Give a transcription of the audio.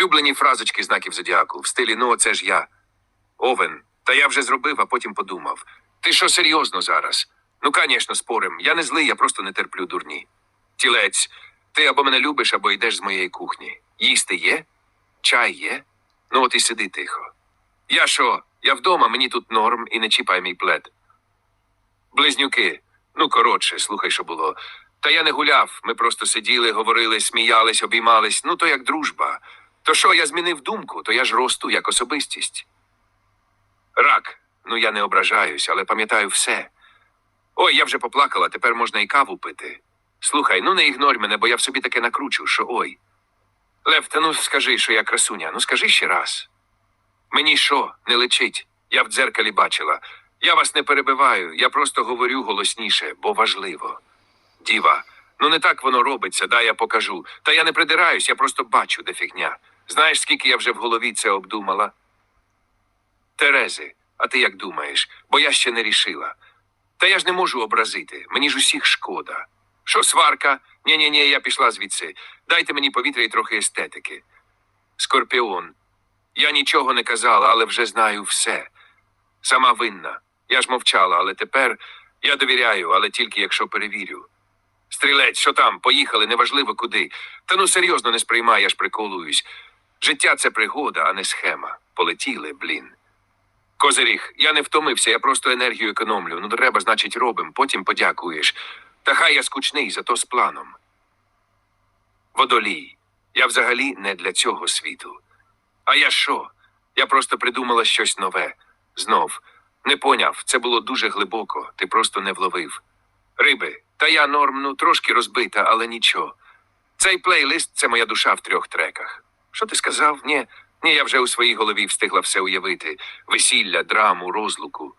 Улюблені фразочки знаків зодіаку в стилі Ну, це ж я. Овен. Та я вже зробив, а потім подумав. Ти що серйозно зараз? Ну, звісно, спорим. Я не злий, я просто не терплю дурні. Тілець, ти або мене любиш, або йдеш з моєї кухні. Їсти є? Чай є? Ну от і сиди тихо. Я що? Я вдома, мені тут норм і не чіпай мій плед. Близнюки. Ну, коротше, слухай, що було. Та я не гуляв. Ми просто сиділи, говорили, сміялись, обіймались. Ну, то як дружба. То що, я змінив думку, то я ж росту як особистість. Рак. Ну, я не ображаюсь, але пам'ятаю все. Ой, я вже поплакала, тепер можна і каву пити. Слухай, ну не ігнорь мене, бо я в собі таке накручу, що ой. Лев, та ну скажи, що я красуня, ну скажи ще раз. Мені що, не лечить? Я в дзеркалі бачила. Я вас не перебиваю, я просто говорю голосніше, бо важливо. Діва, ну не так воно робиться, дай я покажу. Та я не придираюсь, я просто бачу, де фігня. Знаєш, скільки я вже в голові це обдумала? Терези, а ти як думаєш? Бо я ще не рішила. Та я ж не можу образити, мені ж усіх шкода. Що сварка? Ні, ні, ні, я пішла звідси. Дайте мені повітря і трохи естетики. Скорпіон. Я нічого не казала, але вже знаю все. Сама винна. Я ж мовчала, але тепер я довіряю, але тільки якщо перевірю. Стрілець, що там? Поїхали, неважливо куди. Та ну серйозно не сприймай, я ж приколуюсь. Життя це пригода, а не схема. Полетіли, блін. Козиріг, я не втомився, я просто енергію економлю. Ну, треба, значить, робим, потім подякуєш. Та хай я скучний, зато з планом. Водолій. Я взагалі не для цього світу. А я що? Я просто придумала щось нове. Знов. Не поняв, це було дуже глибоко, ти просто не вловив. Риби, та я норм, ну трошки розбита, але нічого. Цей плейлист це моя душа в трьох треках. Що ти сказав? Ні, ні, я вже у своїй голові встигла все уявити: весілля, драму, розлуку.